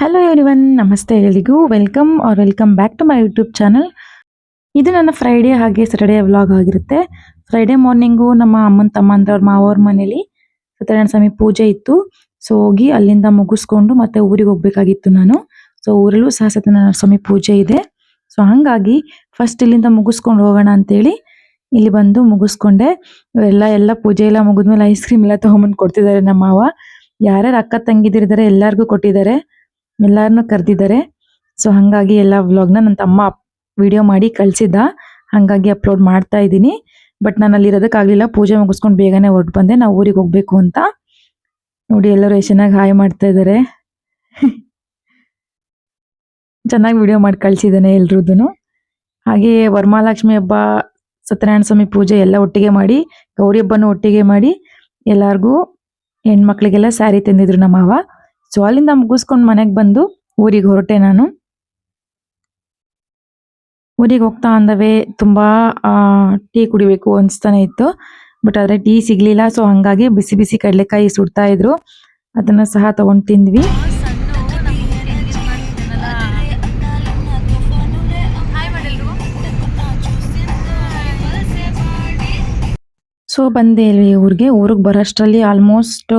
Hello everyone ನಮಸ್ತೆ ಎಲ್ರಿಗೂ. Welcome R welcome back to my YouTube channel ಇದು ನನ್ನ ಫ್ರೈಡೇ ಹಾಗೆ ಸ್ಯಾಟರ್ಡೇ ವ್ಲಾಗ್ ಆಗಿರುತ್ತೆ. ಫ್ರೈಡೇ ಮಾರ್ನಿಂಗು ನಮ್ಮ ಅಮ್ಮನ ತಮ್ಮ ಅಂತ ಅವ್ರ ಮಾವವ್ರ ಮನೇಲಿ ಸತ್ಯನಾರಾಯಣ ಸ್ವಾಮಿ ಪೂಜೆ ಇತ್ತು. ಸೊ ಹೋಗಿ ಅಲ್ಲಿಂದ ಮುಗಿಸ್ಕೊಂಡು ಮತ್ತೆ ಊರಿಗೆ ಹೋಗ್ಬೇಕಾಗಿತ್ತು ನಾನು. ಸೊ ಊರಲ್ಲೂ ಸಹ ಸತ್ಯನಾರಾಯಣ ಸ್ವಾಮಿ ಪೂಜೆ ಇದೆ. ಸೊ ಹಂಗಾಗಿ ಫಸ್ಟ್ ಇಲ್ಲಿಂದ ಮುಗಿಸ್ಕೊಂಡು ಹೋಗೋಣ ಅಂತೇಳಿ ಇಲ್ಲಿ ಬಂದು ಮುಗಿಸ್ಕೊಂಡೆ. ಎಲ್ಲ ಎಲ್ಲ ಪೂಜೆ ಎಲ್ಲ ಮುಗಿದ್ಮೇಲೆ ಐಸ್ ಕ್ರೀಮ್ ಎಲ್ಲ ತಗೊಂಬಂದು ಕೊಡ್ತಿದ್ದಾರೆ ನಮ್ಮ ಮಾವ. ಯಾರ್ಯಾರು ಅಕ್ಕ ತಂಗಿದಿರಿದ್ದಾರೆ ಎಲ್ಲರಿಗೂ ಕೊಟ್ಟಿದ್ದಾರೆ. ಎಲ್ಲಾರನ್ನು ಕರೆದಿದ್ದಾರೆ. ಸೊ ಹಾಗಾಗಿ ಎಲ್ಲ ವ್ಲಾಗ್ನ ನನ್ನ ತಮ್ಮ ವಿಡಿಯೋ ಮಾಡಿ ಕಳಿಸಿದ್ದ. ಹಾಗಾಗಿ ಅಪ್ಲೋಡ್ ಮಾಡ್ತಾ ಇದ್ದೀನಿ. ಬಟ್ ನಾನು ಅಲ್ಲಿ ಇರೋದಕ್ಕಾಗಲಿಲ್ಲ ಪೂಜೆ ಮುಗಿಸ್ಕೊಂಡು ಬೇಗನೆ ಹೊರಟು ಬಂದೆ. ನಾವು ಊರಿಗೆ ಹೋಗಬೇಕು ಅಂತ. ನೋಡಿ, ಎಲ್ಲರೂ ಎಷ್ಟು ಚೆನ್ನಾಗಿ ಹಾಯ್ ಮಾಡ್ತಾ ಇದ್ದಾರೆ ಚೆನ್ನಾಗಿ ವಿಡಿಯೋ ಮಾಡಿ ಕಳಿಸಿದ್ದಾನೆ ಎಲ್ರದ್ದು ಹಾಗೆ ವರಮಹಾಲಕ್ಷ್ಮಿ ಹಬ್ಬ, ಸತ್ಯನಾರಾಯಣ ಸ್ವಾಮಿ ಪೂಜೆ ಎಲ್ಲ ಒಟ್ಟಿಗೆ ಮಾಡಿ, ಗೌರಿ ಹಬ್ಬನೂ ಒಟ್ಟಿಗೆ ಮಾಡಿ ಎಲ್ಲರಿಗೂ ಹೆಣ್ಮಕ್ಳಿಗೆಲ್ಲ ಸ್ಯಾರಿ ತಂದಿದ್ರು ನಮ್ಮ ಮಾವ. ಸೊ ಅಲ್ಲಿಂದ ಮುಗಿಸ್ಕೊಂಡು ಮನೆಗೆ ಬಂದು ಊರಿಗೆ ಹೊರಟೆ ನಾನು. ಊರಿಗೆ ಹೋಗ್ತಾ ಅಂದವೇ ತುಂಬಾ ಟೀ ಕುಡಿಬೇಕು ಅನಿಸ್ತಾನೆ ಇತ್ತು. ಬಟ್ ಆದರೆ ಟೀ ಸಿಗಲಿಲ್ಲ ಸೊ ಹಂಗಾಗಿ ಬಿಸಿ ಬಿಸಿ ಕಡಲೆಕಾಯಿ ಸುಡ್ತಾ ಇದ್ರು. ಅದನ್ನ ಸಹ ತಗೊಂಡ್ ತಿಂದ್ವಿ. ಸೊ ಬಂದೆ ಇಲ್ವಿ ಊರಿಗೆ. ಊರಿಗೆ ಬರೋಷ್ಟರಲ್ಲಿ ಆಲ್ಮೋಸ್ಟ್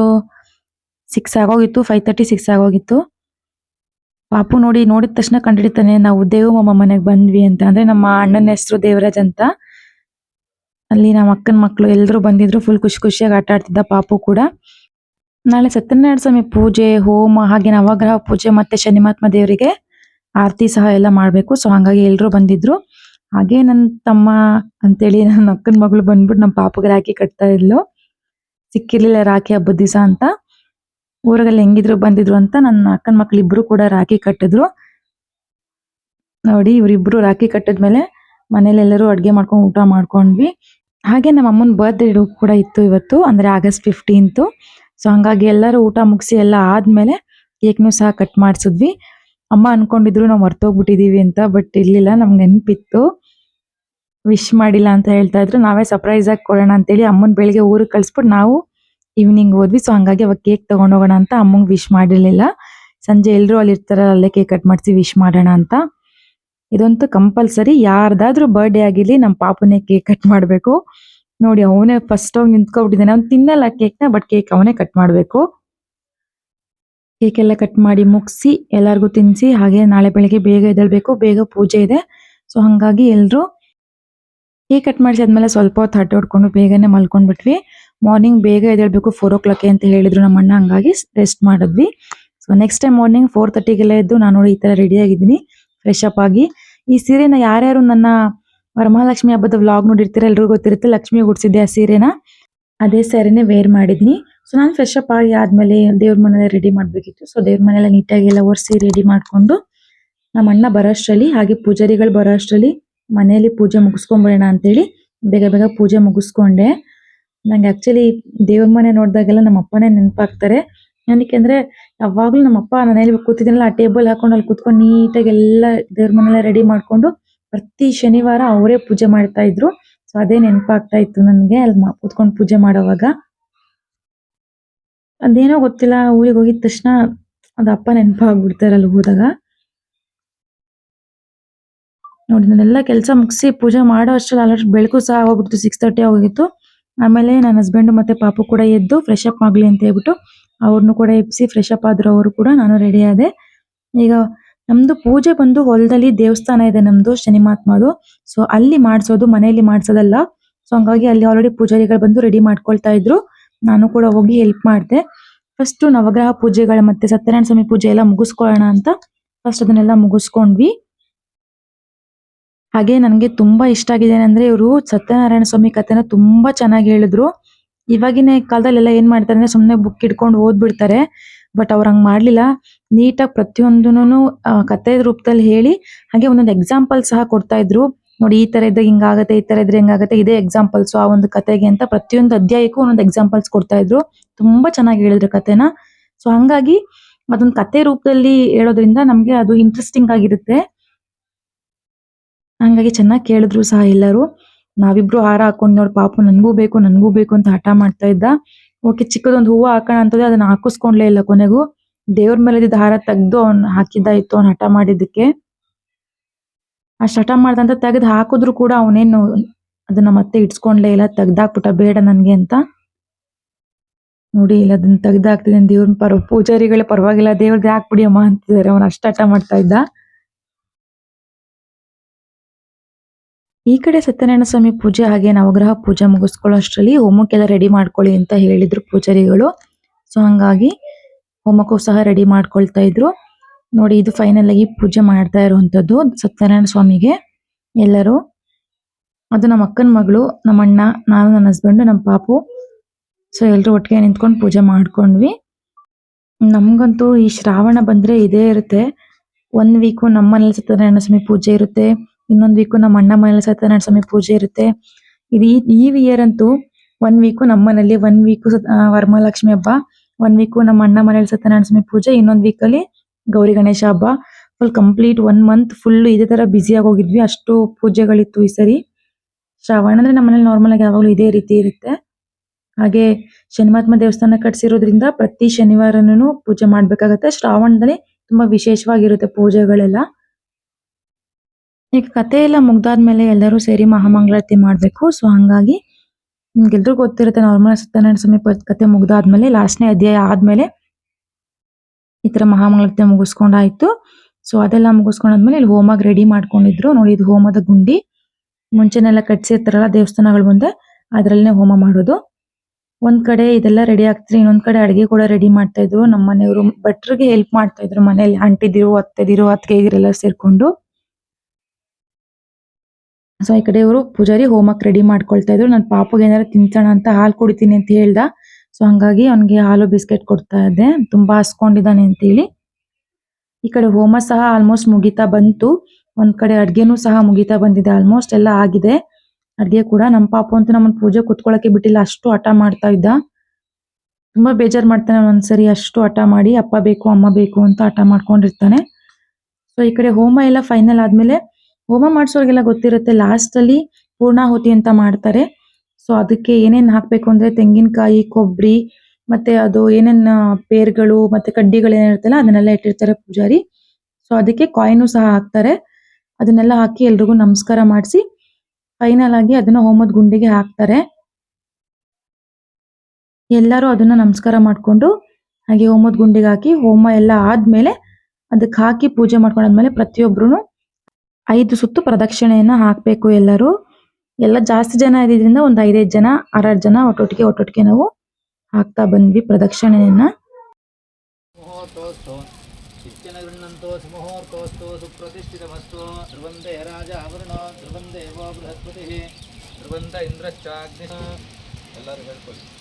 ಸಿಕ್ಸ್ ಆಗೋಗಿತ್ತು ಫೈವ್ ತರ್ಟಿ ಸಿಕ್ಸ್ ಆಗೋಗಿತ್ತು. ಪಾಪು ನೋಡಿ, ನೋಡಿದ ತಕ್ಷಣ ಕಂಡಿಡಿತಾನೆ, ನಾವು ದೇವಮ್ಮ ಮನೆಗೆ ಬಂದ್ವಿ ಅಂತ. ಅಂದ್ರೆ ನಮ್ಮ ಅಣ್ಣನ ಹೆಸರು ದೇವರಾಜ್ ಅಂತ. ಅಲ್ಲಿ ನಮ್ಮ ಅಕ್ಕನ ಮಕ್ಕಳು ಎಲ್ಲರೂ ಬಂದಿದ್ರು ಫುಲ್ ಖುಷಿ ಖುಷಿಯಾಗಿ ಆಟ ಆಡ್ತಿದ್ದ ಪಾಪು ಕೂಡ. ನಾಳೆ ಸತ್ಯನಾರಾಯಣ ಸ್ವಾಮಿ ಪೂಜೆ, ಹೋಮ, ಹಾಗೆ ನವಗ್ರಹ ಪೂಜೆ ಮತ್ತೆ ಶನಿಮಾತ್ಮ ದೇವರಿಗೆ ಆರತಿ ಸಹ ಎಲ್ಲ ಮಾಡ್ಬೇಕು. ಸೊ ಹಂಗಾಗಿ ಎಲ್ಲರೂ ಬಂದಿದ್ರು. ಹಾಗೆ ನನ್ನ ತಮ್ಮ ಅಂತೇಳಿ ನನ್ನ ಅಕ್ಕನ ಮಗಳು ಬಂದ್ಬಿಟ್ಟು ನಮ್ಮ ಪಾಪಗೆ ರಾಖಿ ಕಟ್ತಾ ಇದ್ಲು. ಸಿಕ್ಕಿರ್ಲಿಲ್ಲ ರಾಖಿ ಹಬ್ಬದ ದಿವಸ ಅಂತ. ಊರಲ್ಲಿ ಹೆಂಗಿದ್ರು ಬಂದಿದ್ರು ಅಂತ ನನ್ನ ಅಕ್ಕನ ಮಕ್ಳು ಇಬ್ರು ಕೂಡ ರಾಖಿ ಕಟ್ಟಿದ್ರು. ನೋಡಿ ಇವರಿಬ್ರು ರಾಖಿ ಕಟ್ಟಿದ್ಮೇಲೆ ಮನೇಲೆಲ್ಲರೂ ಅಡುಗೆ ಮಾಡ್ಕೊಂಡು ಊಟ ಮಾಡ್ಕೊಂಡ್ವಿ. ಹಾಗೆ ನಮ್ಮ ಅಮ್ಮನ ಬರ್ತ್ಡೇ ಕೂಡ ಇತ್ತು ಇವತ್ತು, ಅಂದ್ರೆ ಆಗಸ್ಟ್ ಫಿಫ್ಟೀನ್ತ್ ಸೊ ಹಂಗಾಗಿ ಎಲ್ಲರೂ ಊಟ ಮುಗಿಸಿ ಎಲ್ಲ ಆದ್ಮೇಲೆ ಕೇಕ್ನು ಸಹ ಕಟ್ ಮಾಡಿಸಿದ್ವಿ. ಅಮ್ಮ ಅನ್ಕೊಂಡಿದ್ರು ನಾವು ಮರ್ತೋಗ್ಬಿಟ್ಟಿದೀವಿ ಅಂತ ಬಟ್ ಇರ್ಲಿಲ್ಲ, ನಮ್ಗೆ ನೆನಪಿತ್ತು. ವಿಶ್ ಮಾಡಿಲ್ಲ ಅಂತ ಹೇಳ್ತಾ ಇದ್ರು. ನಾವೇ ಸರ್ಪ್ರೈಸ್ ಆಗಿ ಕೊಡೋಣ ಅಂತೇಳಿ ಅಮ್ಮನ ಬೆಳಿಗ್ಗೆ ಊರಿಗೆ ಕಳ್ಸ್ಬಿಟ್ಟು ನಾವು ಈವ್ನಿಂಗ್ ಹೋದ್ವಿ. ಸೊ ಹಂಗಾಗಿ ಅವಾಗ ಕೇಕ್ ತಗೊಂಡ್ ಹೋಗೋಣ ಅಂತ ಅಮ್ಮಂಗ್ ವಿಶ್ ಮಾಡಿರ್ಲಿಲ್ಲ. ಸಂಜೆ ಎಲ್ರು ಅಲ್ಲಿ ಇರ್ತಾರ ಅಲ್ಲೇ ಕೇಕ್ ಕಟ್ ಮಾಡಿಸಿ ವಿಶ್ ಮಾಡೋಣ ಅಂತ. ಇದಂತೂ ಕಂಪಲ್ಸರಿ ಯಾರ್ದಾದ್ರೂ ಬರ್ಡೇ ಆಗಿರ್ಲಿ ನಮ್ಮ ಪಾಪನೇ ಕೇಕ್ ಕಟ್ ಮಾಡ್ಬೇಕು. ನೋಡಿ, ಅವನೇ ಫಸ್ಟ್ ಹೋಗಿ ನಿಂತ್ಕೊಬಿಟ್ಟಿದ್ದಾನೆ. ಅವ್ನು ತಿನ್ನಲ್ಲ ಕೇಕ್ನ ಬಟ್ ಕೇಕ್ ಅವನೇ ಕಟ್ ಮಾಡ್ಬೇಕು. ಕೇಕ್ ಎಲ್ಲ ಕಟ್ ಮಾಡಿ ಮುಗಿಸಿ, ಎಲ್ಲರಿಗೂ ತಿನ್ಸಿ, ಹಾಗೆ ನಾಳೆ ಬೆಳಿಗ್ಗೆ ಬೇಗ ಎದ್ದೇಳ್ಬೇಕು. ಬೇಗ ಪೂಜೆ ಇದೆ. ಸೊ ಹಂಗಾಗಿ ಎಲ್ರು ಕೇಕ್ ಕಟ್ ಮಾಡಿಸಿದ್ಮೇಲೆ ಸ್ವಲ್ಪ ಹೊತ್ತು ಹೊಡ್ಕೊಂಡು ಬೇಗನೆ ಮಲ್ಕೊಂಡ್ಬಿಟ್ವಿ. ಮಾರ್ನಿಂಗ್ ಬೇಗ ಎದ್ದೇಳ್ಬೇಕು ಫೋರ್ ಓ ಕ್ಲಾಕ್ ಅಂತ ಹೇಳಿದ್ರು ನಮ್ಮ ಅಣ್ಣ, ಹಂಗಾಗಿ ರೆಸ್ಟ್ ಮಾಡಿದ್ವಿ. So next time morning four ತರ್ಟಿಗೆಲ್ಲ ಎದ್ದು ನಾನು ನೋಡಿ ಈ ತರ ರೆಡಿ ಆಗಿದ್ದೀನಿ ಫ್ರೆಶ್ ಅಪ್ ಆಗಿ. ಈ ಸೀರೆನ ಯಾರ್ಯಾರು ನನ್ನ ವರಮಹಾಲಕ್ಷ್ಮಿ ಹಬ್ಬದ ವ್ಲಾಗ್ ನೋಡಿರ್ತೀರ, ಎಲ್ರಿಗೂ ಗೊತ್ತಿರುತ್ತೆ, ಲಕ್ಷ್ಮಿ ಉಡ್ಸಿದ್ದೆ ಆ ಸೀರೆನ. ಅದೇ ಸ್ಯಾರಿನೇ ವೇರ್ ಮಾಡಿದ್ನಿ. ಸೊ ನಾನು ಫ್ರೆಶ್ ಅಪ್ ಆಗಿ ಆದ್ಮೇಲೆ ದೇವ್ರ ಮನೆಯಲ್ಲ ರೆಡಿ ಮಾಡ್ಬೇಕಿತ್ತು. ಸೊ ದೇವ್ರ ಮನೆಯಲ್ಲ ನೀಟಾಗಿ ಎಲ್ಲ ಒರೆಸಿ ರೆಡಿ ಮಾಡ್ಕೊಂಡು ನಮ್ಮ ಅಣ್ಣ ಬರೋಷ್ಟರಲ್ಲಿ ಹಾಗೆ ಪೂಜಾರಿಗಳು ಬರೋ ಅಷ್ಟರಲ್ಲಿ ಮನೆಯಲ್ಲಿ ಪೂಜೆ ಮುಗಿಸ್ಕೊಂಬರೋಣ ಅಂತೇಳಿ ಬೇಗ ಬೇಗ ಪೂಜೆ ಮುಗಿಸ್ಕೊಂಡೆ. ನಂಗೆ ಆಕ್ಚುಲಿ ದೇವ್ರ ಮನೆ ನೋಡಿದಾಗೆಲ್ಲ ನಮ್ಮ ಅಪ್ಪನೇ ನೆನಪಾಗ್ತಾರೆ. ಏನಕ್ಕೆ ಅಂದ್ರೆ ಯಾವಾಗ್ಲೂ ನಮ್ಮ ಅಪ್ಪ ನಾನು ಕೂತಿದ್ದೀನಲ್ಲ ಆ ಟೇಬಲ್ ಹಾಕೊಂಡು ಅಲ್ಲಿ ಕೂತ್ಕೊಂಡು ನೀಟಾಗಿ ಎಲ್ಲ ದೇವ್ರ ಮನೆಲ್ಲ ರೆಡಿ ಮಾಡ್ಕೊಂಡು ಪ್ರತಿ ಶನಿವಾರ ಅವರೇ ಪೂಜೆ ಮಾಡ್ತಾ ಇದ್ರು. ಸೊ ಅದೇ ನೆನಪಾಗ್ತಾ ಇತ್ತು ನನಗೆ ಅಲ್ಲಿ ಕುತ್ಕೊಂಡು ಪೂಜೆ ಮಾಡೋವಾಗ. ಅದೇನೋ ಗೊತ್ತಿಲ್ಲ, ಊರಿಗೆ ಹೋಗಿದ ತಕ್ಷಣ ಅದ ಅಪ್ಪ ನೆನಪಾಗ್ಬಿಡ್ತಾರೆ ಅಲ್ಲಿ ಹೋದಾಗ. ನೋಡಿ, ನಾನೆಲ್ಲ ಕೆಲಸ ಮುಗಿಸಿ ಪೂಜೆ ಮಾಡೋ ಅಷ್ಟರಲ್ಲಿ ಆಲ್ರೆಡಿ ಬೆಳಕು ಸಹ ಹೋಗ್ಬಿಟ್ಟು ಸಿಕ್ಸ್ ತರ್ಟಿ ಹೋಗಿತ್ತು ಆಮೇಲೆ ನನ್ನ ಹಸ್ಬೆಂಡ್ ಮತ್ತೆ ಪಾಪು ಕೂಡ ಎದ್ದು ಫ್ರೆಶ್ ಅಪ್ ಆಗ್ಲಿ ಅಂತ ಹೇಳ್ಬಿಟ್ಟು ಅವ್ರನ್ನು ಕೂಡ ಎಬ್ಬಿಸಿ ಫ್ರೆಶ್ ಅಪ್ ಆದ್ರು ಅವರು ಕೂಡ ನಾನು ರೆಡಿ ಆದೆ. ಈಗ ನಮ್ದು ಪೂಜೆ ಬಂದು ಹೊಲದಲ್ಲಿ ದೇವಸ್ಥಾನ ಇದೆ ನಮ್ದು ಶನಿಮಾತ್ಮದು. ಸೊ ಅಲ್ಲಿ ಮಾಡಿಸೋದು, ಮನೆಯಲ್ಲಿ ಮಾಡಿಸೋದಲ್ಲ. ಸೊ ಹಂಗಾಗಿ ಅಲ್ಲಿ ಆಲ್ರೆಡಿ ಪೂಜಾರಿಗಳು ಬಂದು ರೆಡಿ ಮಾಡ್ಕೊಳ್ತಾ ಇದ್ರು. ನಾನು ಕೂಡ ಹೋಗಿ ಹೆಲ್ಪ್ ಮಾಡಿದೆ. ಫಸ್ಟ್ ನವಗ್ರಹ ಪೂಜೆಗಳು ಮತ್ತೆ ಸತ್ಯನಾರಾಯಣ ಸ್ವಾಮಿ ಪೂಜೆ ಎಲ್ಲ ಮುಗಿಸ್ಕೊಳ್ಳೋಣ ಅಂತ ಫಸ್ಟ್ ಅದನ್ನೆಲ್ಲ ಮುಗಿಸ್ಕೊಂಡ್ವಿ. ಹಾಗೆ ನನಗೆ ತುಂಬಾ ಇಷ್ಟ ಆಗಿದೆ ಅಂದ್ರೆ ಇವರು ಸತ್ಯನಾರಾಯಣ ಸ್ವಾಮಿ ಕಥೆನ ತುಂಬಾ ಚೆನ್ನಾಗಿ ಹೇಳಿದ್ರು. ಇವಾಗಿನ ಕಾಲದಲ್ಲೆಲ್ಲ ಏನ್ ಮಾಡ್ತಾರೆ ಅಂದ್ರೆ ಸುಮ್ನೆ ಬುಕ್ ಇಟ್ಕೊಂಡು ಓದ್ಬಿಡ್ತಾರೆ ಬಟ್ ಅವ್ರು ಹಂಗ್ ಮಾಡ್ಲಿಲ್ಲ. ನೀಟಾಗಿ ಪ್ರತಿಯೊಂದೂನು ಕಥೆ ರೂಪದಲ್ಲಿ ಹೇಳಿ, ಹಾಗೆ ಒಂದೊಂದು ಎಕ್ಸಾಂಪಲ್ ಸಹ ಕೊಡ್ತಾ ಇದ್ರು. ನೋಡಿ, ಈ ತರ ಇದ್ದಾಗ ಹಿಂಗಾಗತ್ತೆ ಈ ತರ ಇದ್ರೆ ಹಿಂಗಾಗತ್ತೆ ಇದೇ ಎಕ್ಸಾಂಪಲ್ಸ್ ಆ ಒಂದು ಕತೆಗೆ ಅಂತ ಪ್ರತಿಯೊಂದು ಅಧ್ಯಾಯಕ್ಕೂ ಒಂದೊಂದು ಎಕ್ಸಾಂಪಲ್ಸ್ ಕೊಡ್ತಾ ಇದ್ರು. ತುಂಬಾ ಚೆನ್ನಾಗಿ ಹೇಳಿದ್ರು ಕಥೆನ. ಸೊ ಹಂಗಾಗಿ ಅದೊಂದು ಕತೆ ರೂಪದಲ್ಲಿ ಹೇಳೋದ್ರಿಂದ ನಮ್ಗೆ ಅದು ಇಂಟ್ರೆಸ್ಟಿಂಗ್ ಆಗಿರುತ್ತೆ. ಹಂಗಾಗಿ ಚೆನ್ನಾಗಿ ಕೇಳಿದ್ರು ಸಹ ಎಲ್ಲರೂ. ನಾವಿಬ್ರು ಹಾರ ಹಾಕೊಂಡ್ ನೋಡಿ ಪಾಪು ನನ್ಗೂ ಬೇಕು ನನ್ಗೂ ಬೇಕು ಅಂತ ಹಠ ಮಾಡ್ತಾ ಇದ್ದ. ಓಕೆ, ಚಿಕ್ಕದೊಂದು ಹೂವು ಹಾಕೋಣ ಅಂತಂದ್ರೆ ಅದನ್ನ ಹಾಕಿಸ್ಕೊಂಡ್ಲೇ ಇಲ್ಲ ಕೊನೆಗೂ. ದೇವ್ರ ಮೇಲೆ ಇದ್ದ ಹಾರ ತೆಗ್ದು ಅವ್ನ್ ಹಾಕಿದ್ದಾಯ್ತು ಅವ್ನು ಹಠ ಮಾಡಿದ್ದಕ್ಕೆ. ಅಷ್ಟು ಹಠ ಮಾಡ್ದಂತ ತೆಗೆದು ಹಾಕಿದ್ರು ಕೂಡ ಅವನೇನು ಅದನ್ನ ಮತ್ತೆ ಇಟ್ಸ್ಕೊಂಡ್ಲೇ ಇಲ್ಲ, ತೆಗ್ದಾಕ್ಬಿಟ್ಟ ಬೇಡ ನನ್ಗೆ ಅಂತ. ನೋಡಿ ಇಲ್ಲ, ಅದನ್ನ ತೆಗ್ದಾಕ್ತಿದ್ದೀನಿ ದೇವ್ರ ಪರ ಪೂಜಾರಿಗಳೇ ಪರವಾಗಿಲ್ಲ ದೇವ್ರದ್ದು ಹಾಕ್ಬಿಡಿ ಅಮ್ಮ ಅಂತಿದ್ದಾರೆ. ಅವ್ನ ಅಷ್ಟ ಹಠ ಮಾಡ್ತಾ ಇದ್ದ. ಈ ಕಡೆ ಸತ್ಯನಾರಾಯಣ ಸ್ವಾಮಿ ಪೂಜೆ, ಹಾಗೆ ನವಗ್ರಹ ಪೂಜೆ ಮುಗಿಸ್ಕೊಳ್ಳೋ ಅಷ್ಟರಲ್ಲಿ ಹೋಮಕ್ಕೆಲ್ಲ ರೆಡಿ ಮಾಡ್ಕೊಳ್ಳಿ ಅಂತ ಹೇಳಿದ್ರು ಪೂಜಾರಿಗಳು. ಸೊ ಹಂಗಾಗಿ ಹೋಮಕ್ಕೂ ಸಹ ರೆಡಿ ಮಾಡ್ಕೊಳ್ತಾ ಇದ್ರು. ನೋಡಿ, ಇದು ಫೈನಲ್ ಆಗಿ ಪೂಜೆ ಮಾಡ್ತಾ ಇರುವಂತದ್ದು ಸತ್ಯನಾರಾಯಣ ಸ್ವಾಮಿಗೆ. ಎಲ್ಲರೂ, ಅದು ನಮ್ಮ ಅಕ್ಕನ ಮಗಳು, ನಮ್ಮ ಅಣ್ಣ, ನಾನು, ನನ್ನ ಹಸ್ಬೆಂಡ್ ನಮ್ಮ ಪಾಪು. ಸೊ ಎಲ್ಲರೂ ಒಟ್ಟಿಗೆ ನಿಂತ್ಕೊಂಡು ಪೂಜೆ ಮಾಡ್ಕೊಂಡ್ವಿ. ನಮಗಂತೂ ಈ ಶ್ರಾವಣ ಬಂದ್ರೆ ಇದೇ ಇರುತ್ತೆ. ಒನ್ ವೀಕು ನಮ್ಮ ಮನೇಲಿ ಸತ್ಯನಾರಾಯಣ ಸ್ವಾಮಿ ಪೂಜೆ ಇರುತ್ತೆ. ಇನ್ನೊಂದ್ ವೀಕು ನಮ್ಮ ಅಣ್ಣ ಮನೇಲಿ ಸತ್ಯನಾರಾಯಣ ಸ್ವಾಮಿ ಪೂಜೆ ಇರುತ್ತೆ. ಇದು ಈ ಇಯರ್ ಅಂತೂ ಒನ್ ವೀಕು ನಮ್ಮ ಮನೇಲಿ ಒನ್ ವೀಕು ವರಮಹಾಲಕ್ಷ್ಮಿ ಹಬ್ಬ ಒನ್ ವೀಕು ನಮ್ಮ ಅಣ್ಣ ಮನೇಲಿ ಸತ್ಯನಾರಾಯಣ ಸ್ವಾಮಿ ಪೂಜೆ, ಇನ್ನೊಂದ್ ವೀಕ್ ಅಲ್ಲಿ ಗೌರಿ ಗಣೇಶ ಹಬ್ಬ. Full complete one month full ಇದೇ ತರ ಬ್ಯುಸಿ ಆಗಿ ಹೋಗಿದ್ವಿ. ಅಷ್ಟು ಪೂಜೆಗಳಿತ್ತು ಈ ಸರಿ. ಶ್ರಾವಣ ಅಂದ್ರೆ ನಮ್ಮ ಮನೇಲಿ ನಾರ್ಮಲ್ ಆಗಿ ಯಾವಾಗಲೂ ಇದೇ ರೀತಿ ಇರುತ್ತೆ. ಹಾಗೆ ಶನಿಮಹಾತ್ಮ ದೇವಸ್ಥಾನ ಕಟ್ಸಿರೋದ್ರಿಂದ ಪ್ರತಿ ಶನಿವಾರನೂ ಪೂಜೆ ಮಾಡ್ಬೇಕಾಗತ್ತೆ. ಶ್ರಾವಣದಲ್ಲಿ ತುಂಬಾ ವಿಶೇಷವಾಗಿರುತ್ತೆ ಪೂಜೆಗಳೆಲ್ಲ. ಈಗ ಕತೆ ಎಲ್ಲ ಮುಗ್ದಾದ್ಮೇಲೆ ಎಲ್ಲರೂ ಸೇರಿ ಮಹಾಮಂಗಳಾರತಿ ಮಾಡಬೇಕು. ಸೊ ಹಂಗಾಗಿ ನಿಮ್ಗೆಲ್ರಿಗೂ ಗೊತ್ತಿರುತ್ತೆ, ನಾರ್ಮಲ್ ಸತ್ಯನಾರಾಯಣ ಸ್ವಾಮಿ ಕತೆ ಮುಗ್ದಾದ್ಮೇಲೆ ಲಾಸ್ಟ್ನೇ ಅಧ್ಯಾಯ ಆದ್ಮೇಲೆ ಈ ತರ ಮಹಾಮಂಗಳಾರತಿ ಮುಗಿಸ್ಕೊಂಡಾಯ್ತು. ಸೊ ಅದೆಲ್ಲ ಮುಗಿಸ್ಕೊಂಡಾದ್ಮೇಲೆ ಇಲ್ಲಿ ಹೋಮಾಗ್ ರೆಡಿ ಮಾಡ್ಕೊಂಡಿದ್ರು. ನೋಡಿ, ಇದು ಹೋಮದ ಗುಂಡಿ. ಮುಂಚೆನೆಲ್ಲ ಕಟ್ಸಿರ್ತಾರಲ್ಲ ದೇವಸ್ಥಾನಗಳು ಮುಂದೆ ಅದರಲ್ಲೇ ಹೋಮ ಮಾಡೋದು. ಒಂದ್ ಕಡೆ ಇದೆಲ್ಲ ರೆಡಿ ಆಗ್ತಿದ್ರೆ ಇನ್ನೊಂದ್ ಕಡೆ ಅಡಿಗೆ ಕೂಡ ರೆಡಿ ಮಾಡ್ತಾ ಇದ್ರು. ನಮ್ಮ ಮನೆಯವರು ಭಟ್ರಿಗೆ ಹೆಲ್ಪ್ ಮಾಡ್ತಾ ಇದ್ರು ಮನೇಲಿ ಅಂಟಿದಿರು ಅತ್ತೆದಿರು ಅತ್ತಿಗೆದಿರೆಲ್ಲ ಸೇರ್ಕೊಂಡು. ಸೊ ಈ ಕಡೆ ಇವರು ಪೂಜಾರಿ ಹೋಮಕ್ ರೆಡಿ ಮಾಡ್ಕೊಳ್ತಾ ಇದ್ರು. ನನ್ನ ಪಾಪಗೆ ಏನಾರ ತಿನ್ಸೋಣ ಅಂತ ಹಾಲು ಕುಡಿತೀನಿ ಅಂತ ಹೇಳ್ದ. ಸೊ ಹಂಗಾಗಿ ಅವನಿಗೆ ಹಾಲು ಬಿಸ್ಕೆಟ್ ಕೊಡ್ತಾ ಇದ್ದೆ. ತುಂಬಾ ಹಸ್ಕೊಂಡಿದ್ದಾನೆ ಅಂತ ಹೇಳಿ. ಈ ಕಡೆ ಹೋಮ ಸಹ ಆಲ್ಮೋಸ್ಟ್ ಮುಗಿತಾ ಬಂತು. ಒಂದ್ ಕಡೆ ಅಡ್ಗೆನೂ ಸಹ ಮುಗಿತಾ ಬಂದಿದೆ. ಆಲ್ಮೋಸ್ಟ್ ಎಲ್ಲ ಆಗಿದೆ. ಅಡ್ಗೆ ಕೂಡ ನಮ್ಮ ಪಾಪ ಅಂತೂ ನಮ್ಮನ್ ಪೂಜೆ ಕುತ್ಕೊಳಕ್ಕೆ ಬಿಟ್ಟಿಲ್ಲ. ಅಷ್ಟು ಹಠ ಮಾಡ್ತಾ ಇದ್ದ. ತುಂಬಾ ಬೇಜಾರ್ ಮಾಡ್ತಾನೆ ಒಂದ್ಸರಿ. ಅಷ್ಟು ಹಠ ಮಾಡಿ ಅಪ್ಪ ಬೇಕು, ಅಮ್ಮ ಬೇಕು ಅಂತ ಹಠ ಮಾಡ್ಕೊಂಡಿರ್ತಾನೆ. ಸೊ ಈ ಕಡೆ ಹೋಮ ಎಲ್ಲ ಫೈನಲ್ ಆದ್ಮೇಲೆ ಹೋಮ ಮಾಡಿಸೋರಿಗೆಲ್ಲ ಗೊತ್ತಿರುತ್ತೆ ಲಾಸ್ಟ್ ಅಲ್ಲಿ ಪೂರ್ಣಾಹುತಿ ಅಂತ ಮಾಡ್ತಾರೆ. ಸೊ ಅದಕ್ಕೆ ಏನೇನ್ ಹಾಕ್ಬೇಕು ಅಂದ್ರೆ ತೆಂಗಿನಕಾಯಿ ಕೊಬ್ಬರಿ ಮತ್ತೆ ಅದು ಏನೇನ್ ಪೇರ್ಗಳು ಮತ್ತೆ ಕಡ್ಡಿಗಳು ಏನಿರುತ್ತಲ್ಲ ಅದನ್ನೆಲ್ಲ ಇಟ್ಟಿರ್ತಾರೆ ಪೂಜಾರಿ. ಸೊ ಅದಕ್ಕೆ ಕಾಯಿನು ಸಹ ಹಾಕ್ತಾರೆ. ಅದನ್ನೆಲ್ಲ ಹಾಕಿ ಎಲ್ರಿಗೂ ನಮಸ್ಕಾರ ಮಾಡಿಸಿ ಫೈನಲ್ ಆಗಿ ಅದನ್ನ ಹೋಮದ ಗುಂಡಿಗೆ ಹಾಕ್ತಾರೆ. ಎಲ್ಲರೂ ಅದನ್ನ ನಮಸ್ಕಾರ ಮಾಡ್ಕೊಂಡು ಹಾಗೆ ಹೋಮದ ಗುಂಡಿಗೆ ಹಾಕಿ ಹೋಮ ಎಲ್ಲ ಆದ್ಮೇಲೆ ಅದಕ್ಕೆ ಹಾಕಿ ಪೂಜೆ ಮಾಡ್ಕೊಂಡಾದ್ಮೇಲೆ ಪ್ರತಿಯೊಬ್ರು ಐದು ಸುತ್ತು ಪ್ರದಕ್ಷಿಣೆಯನ್ನು ಹಾಕಬೇಕು ಎಲ್ಲರೂ. ಎಲ್ಲ ಜಾಸ್ತಿ ಜನ ಇದ್ದಿದ್ರಿಂದ ಒಂದು ಐದೈದು ಜನ, ಆರಾರು ಜನ ಒಟ್ಟೊಟ್ಟಿಗೆ ಒಟ್ಟೊಟ್ಟಿಗೆ ನಾವು ಹಾಕ್ತಾ ಬಂದ್ವಿ ಪ್ರದಕ್ಷಿಣೆಯನ್ನು. ಎಲ್ಲರೂ ಇತ್ಯನ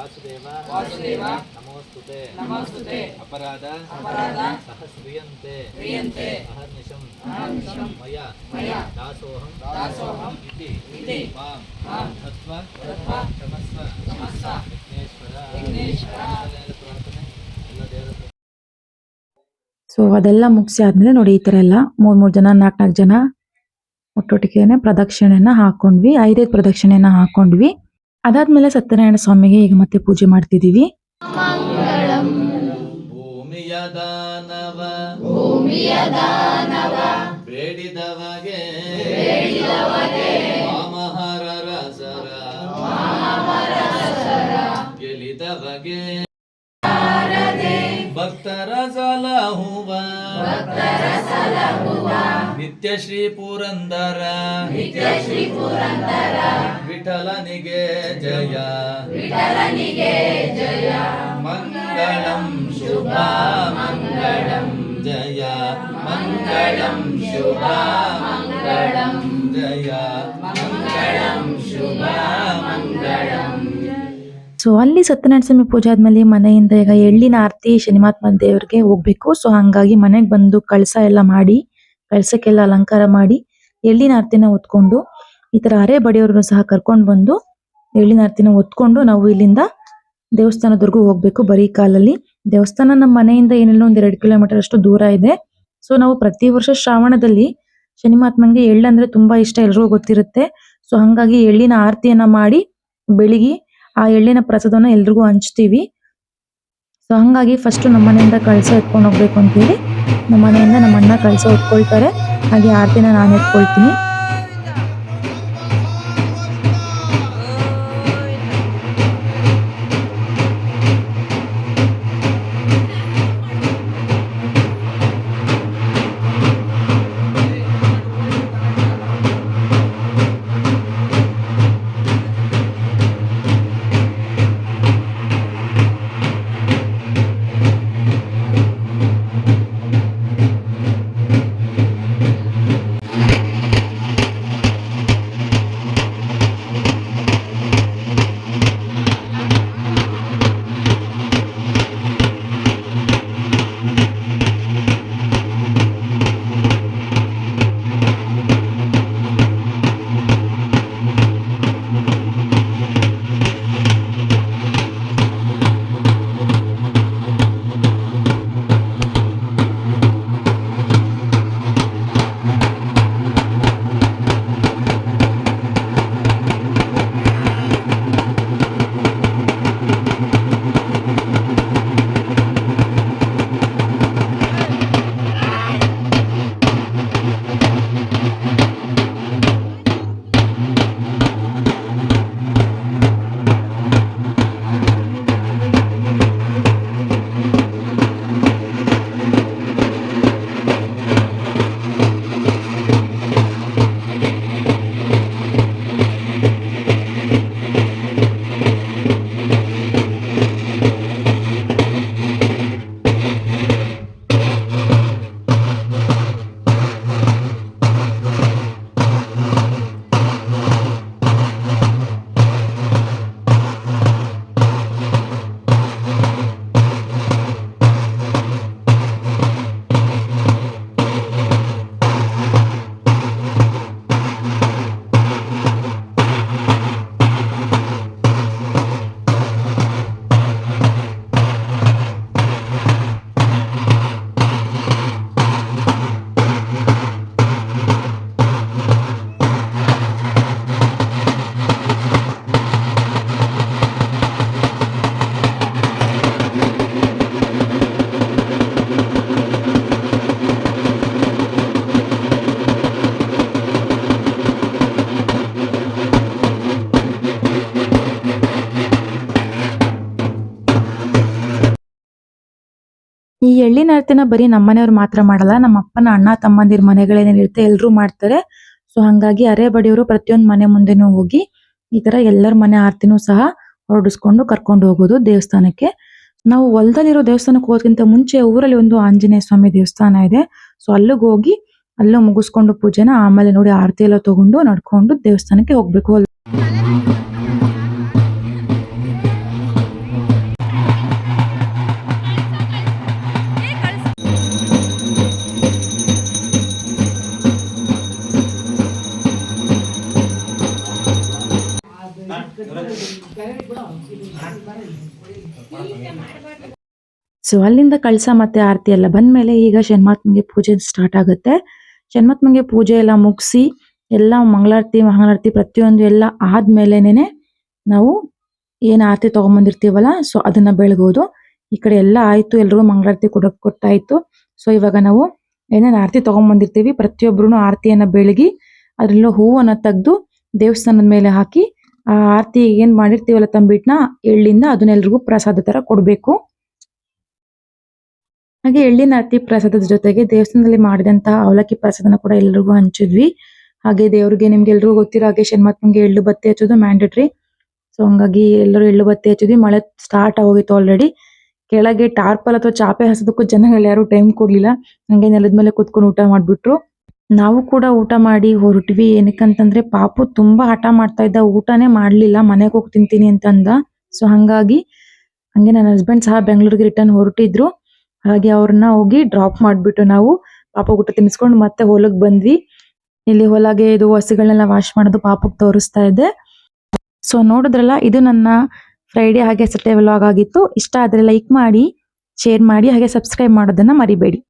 ಓಂ ವಾಸುದೇವ. ನಮೋಸ್ತುತೆ. ನಮೋಸ್ತುತೆ. ಅಪರಾಧ. ಅಪರಾಧ. ಸಹ ಅನಂತ ಕೇಶವ ಅಹರ್ನಿಶಂ. ವಾಸುದೇವ ಅಹರ್ನಿಶಂ. ಮಯ. ದಾಸೋಹಂ. ಇತಿ. ಮಾಂ ತತ್ವ. ಕ್ಷಮಸ್ವ ವಿಘ್ನೇಶ್ವರ ಎಲ್ಲ ಪ್ರಾರ್ಥನೆ. ಎಲ್ಲ ದೇವರ ಸೊ ಅದೆಲ್ಲ ಮುಗಿಸಿ ಆದ್ಮೇಲೆ ನೋಡಿ ಈ ತರ ಎಲ್ಲ ಮೂರು ಮೂರು ಜನ ನಾಲ್ಕು ನಾಲ್ಕು ಜನ ಒಟ್ಟೊಟ್ಟಿಗೆನೆ ಪ್ರದಕ್ಷಿಣೆಯನ್ನ ಹಾಕೊಂಡ್ವಿ. ಐದೈದು ಪ್ರದಕ್ಷಿಣೆಯನ್ನು ಹಾಕೊಂಡ್ವಿ. ಅದಾದ್ಮೇಲೆ ಸತ್ಯನಾರಾಯಣ ಸ್ವಾಮಿಗೆ ಈಗ ಮತ್ತೆ ಪೂಜೆ ಮಾಡ್ತಿದ್ದೀವಿ. ಭಕ್ತರ ಸಲಹುವ. ನಿತ್ಯ ಶ್ರೀ ಪುರಂದರ. ನಿತ್ಯ ಶ್ರೀ ಪುರಂದರ. ವಿಠಲನಿಗೆ ಜಯ. ವಿಠಲನಿಗೆ ಜಯ. ಮಂಗಳಂ ಶುಭ ಮಂಗಳಂ ಜಯ. ಮಂಗಳಂ ಶುಭ ಮಂಗಳಂ ಜಯ. ಮಂಗಳಂ ಶುಭ ಮಂಗಳಂ ಸೊ ಅಲ್ಲಿ ಸತ್ಯನಾರಾಯಣ ಸ್ವಾಮಿ ಪೂಜೆ ಆದ್ಮೇಲೆ ಮನೆಯಿಂದ ಈಗ ಎಳ್ಳಿನ ಆರತಿ ಶನಿಮಾತ್ಮ ದೇವರಿಗೆ ಹೋಗ್ಬೇಕು. ಸೊ ಹಂಗಾಗಿ ಮನೆಗೆ ಬಂದು ಕಳಸ ಎಲ್ಲ ಮಾಡಿ ಕಳಸಕ್ಕೆಲ್ಲ ಅಲಂಕಾರ ಮಾಡಿ ಎಳ್ಳಿನ ಆರತಿನ ಹೊತ್ಕೊಂಡು ಈ ತರ ಅರೆ ಬಡಿಯವ್ರನ್ನು ಸಹ ಕರ್ಕೊಂಡು ಬಂದು ಎಳ್ಳಿನ ಆರತಿನ ಹೊತ್ಕೊಂಡು ನಾವು ಇಲ್ಲಿಂದ ದೇವಸ್ಥಾನದವರೆಗೂ ಹೋಗ್ಬೇಕು. ಬರೀ ಕಾಲಲ್ಲಿ ದೇವಸ್ಥಾನ ನಮ್ಮ ಮನೆಯಿಂದ ಏನಿಲ್ಲ, ಒಂದು ಎರಡು ಕಿಲೋಮೀಟರ್ ಅಷ್ಟು ದೂರ ಇದೆ. ಸೊ ನಾವು ಪ್ರತಿ ವರ್ಷ ಶ್ರಾವಣದಲ್ಲಿ ಶನಿಮಾತ್ಮಂಗೆ ಎಳ್ಳಂದ್ರೆ ತುಂಬಾ ಇಷ್ಟ ಎಲ್ರಿಗೂ ಗೊತ್ತಿರುತ್ತೆ. ಸೊ ಹಂಗಾಗಿ ಎಳ್ಳಿನ ಆರತಿಯನ್ನ ಮಾಡಿ ಬೆಳಿಗ್ಗೆ ಆ ಎಳ್ಳಿನ ಪ್ರಸಾದನ ಎಲ್ರಿಗೂ ಹಂಚ್ತೀವಿ. ಸೊ ಹಂಗಾಗಿ ಫಸ್ಟ್ ನಮ್ಮ ಮನೆಯಿಂದ ಕಳಸ ಎತ್ಕೊಂಡು ಹೋಗ್ಬೇಕು ಅಂತೇಳಿ ನಮ್ಮ ಮನೆಯಿಂದ ನಮ್ಮ ಅಣ್ಣ ಕಳಸ ಎತ್ಕೊಳ್ತಾರೆ ಹಾಗೆ ಆರತಿನ ನಾನು ಎತ್ಕೊಳ್ತೀನಿ. ಆರತಿನ ಬರೀ ನಮ್ಮನೆಯವ್ರು ಮಾತ್ರ ಮಾಡಲ್ಲ, ನಮ್ಮ ಅಪ್ಪನ ಅಣ್ಣ ತಮ್ಮಂದಿರ ಮನೆಗಳೇನಿರುತ್ತೆ ಎಲ್ಲರೂ ಮಾಡ್ತಾರೆ. ಸೊ ಹಂಗಾಗಿ ಅರೆ ಬಡಿಯವರು ಪ್ರತಿಯೊಂದು ಮನೆ ಮುಂದೆನೂ ಹೋಗಿ ಈ ತರ ಎಲ್ಲರ ಮನೆ ಆರತಿನೂ ಸಹ ಹೊರಡಿಸ್ಕೊಂಡು ಕರ್ಕೊಂಡು ಹೋಗೋದು ದೇವಸ್ಥಾನಕ್ಕೆ. ನಾವು ಹೊಲದಲ್ಲಿರೋ ದೇವಸ್ಥಾನಕ್ಕೆ ಹೋಗೋದಕ್ಕಿಂತ ಮುಂಚೆ ಊರಲ್ಲಿ ಒಂದು ಆಂಜನೇಯ ಸ್ವಾಮಿ ದೇವಸ್ಥಾನ ಇದೆ. ಸೊ ಅಲ್ಲಿಗೆ ಹೋಗಿ ಅಲ್ಲೂ ಮುಗಿಸ್ಕೊಂಡು ಪೂಜೆನ ಆಮೇಲೆ ನೋಡಿ ಆರತಿ ಎಲ್ಲ ತಗೊಂಡು ನಡ್ಕೊಂಡು ದೇವಸ್ಥಾನಕ್ಕೆ ಹೋಗ್ಬೇಕು. ಸೊ ಅಲ್ಲಿಂದ ಕಳಸ ಮತ್ತೆ ಆರತಿ ಎಲ್ಲ ಬಂದ್ಮೇಲೆ ಈಗ ಶನ್ಮಾತ್ಮಗೆ ಪೂಜೆ ಸ್ಟಾರ್ಟ್ ಆಗುತ್ತೆ. ಶನ್ಮಾತ್ಮಂಗೆ ಪೂಜೆ ಎಲ್ಲ ಮುಗಿಸಿ, ಎಲ್ಲ ಮಂಗಳಾರತಿ ಮಂಗಳಾರತಿ ಪ್ರತಿಯೊಂದು ಎಲ್ಲ ಆದ್ಮೇಲೆನೆ ನಾವು ಏನ್ ಆರತಿ ತಗೊಂಬಂದಿರ್ತೀವಲ್ಲ ಸೊ ಅದನ್ನ ಬೆಳಗೋದು ಈ ಕಡೆ ಎಲ್ಲ ಆಯ್ತು, ಎಲ್ರಿಗೂ ಮಂಗಳಾರತಿ ಕೊಡ, ಕೊಟ್ಟಾಯ್ತು. ಸೊ ಇವಾಗ ನಾವು ಏನೇನು ಆರತಿ ತಗೊಂಬಂದಿರ್ತೀವಿ ಪ್ರತಿಯೊಬ್ರು ಆರತಿಯನ್ನ ಬೆಳಗಿ, ಅದ್ರಲ್ಲೂ ಹೂವನ್ನ ತೆಗ್ದು ದೇವಸ್ಥಾನದ ಮೇಲೆ ಹಾಕಿ ಆ ಆರತಿ ಏನ್ ಮಾಡಿರ್ತೀವಲ್ಲ ತಂಬಿಟ್ನ ಎಳ್ಳಿಂದ ಅದನ್ನೆಲ್ರಿಗೂ ಪ್ರಸಾದ ತರ ಕೊಡ್ಬೇಕು. ಹಾಗೆ ಎಳ್ಳಿನ ಆರತಿ ಪ್ರಸಾದದ ಜೊತೆಗೆ ದೇವಸ್ಥಾನದಲ್ಲಿ ಮಾಡಿದಂತಹ ಅವಲಕ್ಕಿ ಪ್ರಸಾದನ ಕೂಡ ಎಲ್ರಿಗೂ ಹಂಚಿದ್ವಿ. ಹಾಗೆ ದೇವ್ರಿಗೆ ನಿಮ್ಗೆ ಎಲ್ರಿಗೂ ಗೊತ್ತಿರೋ ಹಾಗೆ ಶನ್ಮಾತ್ಮಂಗೆ ಎಳ್ಳು ಬತ್ತಿ ಹಚ್ಚೋದು ಮ್ಯಾಂಡೇಟ್ರಿ ಸೊ ಹಂಗಾಗಿ ಎಲ್ಲರೂ ಎಳ್ಳು ಬತ್ತಿ ಹಚ್ಚಿದ್ವಿ. ಮಳೆ ಸ್ಟಾರ್ಟ್ ಆಗೋಗಿತ್ತು ಆಲ್ರೆಡಿ ಕೆಳಗೆ ಟಾರ್ಪಲ್ ಅಥವಾ ಚಾಪೆ ಹಸೋದಕ್ಕೂ ಜನಗಳು ಯಾರು ಟೈಮ್ ಕೊಡ್ಲಿಲ್ಲ. ಹಂಗೆ ನೆಲದ ಮೇಲೆ ಕುತ್ಕೊಂಡು ಊಟ ಮಾಡ್ಬಿಟ್ರು. ನಾವು ಕೂಡ ಊಟ ಮಾಡಿ ಹೊರಟ್ವಿ. ಏನಕ್ಕಂತಂದ್ರೆ ಪಾಪು ತುಂಬಾ ಹಠ ಮಾಡ್ತಾ ಇದ್ದ. ಊಟನೇ ಮಾಡ್ಲಿಲ್ಲ. ಮನೆಗೆ ಹೋಗಿ ತಿಂತೀನಿ ಅಂತ ಅಂದ ಸೊ ಹಂಗಾಗಿ ಹಂಗೆ ನನ್ನ ಹಸ್ಬೆಂಡ್ ಸಹ ಬೆಂಗಳೂರಿಗೆ ರಿಟರ್ನ್ ಹೊರಟಿದ್ರು. ಹಾಗೆ ಅವ್ರನ್ನ ಹೋಗಿ ಡ್ರಾಪ್ ಮಾಡ್ಬಿಟ್ಟು ನಾವು ಪಾಪ ಊಟ ತಿನ್ಸ್ಕೊಂಡು ಮತ್ತೆ ಹೊಲಕ್ ಬಂದ್ವಿ. ಇಲ್ಲಿ ಹೊಲಗೆ ಇದು ಹಸುಗಳನ್ನೆಲ್ಲ ವಾಶ್ ಮಾಡೋದು ಪಾಪುಗೆ ತೋರಿಸ್ತಾ ಇದ್ದೆ ಸೊ ನೋಡಿದ್ರಲ್ಲ, ಇದು ನನ್ನ ಫ್ರೈಡೆ ಹಾಗೆ ಸಟೇ ವ್ಲಾಗ್ ಆಗಿತ್ತು. ಇಷ್ಟ ಆದರೆ ಲೈಕ್ ಮಾಡಿ ಶೇರ್ ಮಾಡಿ, ಹಾಗೆ ಸಬ್ಸ್ಕ್ರೈಬ್ ಮಾಡೋದನ್ನ ಮರಿಬೇಡಿ.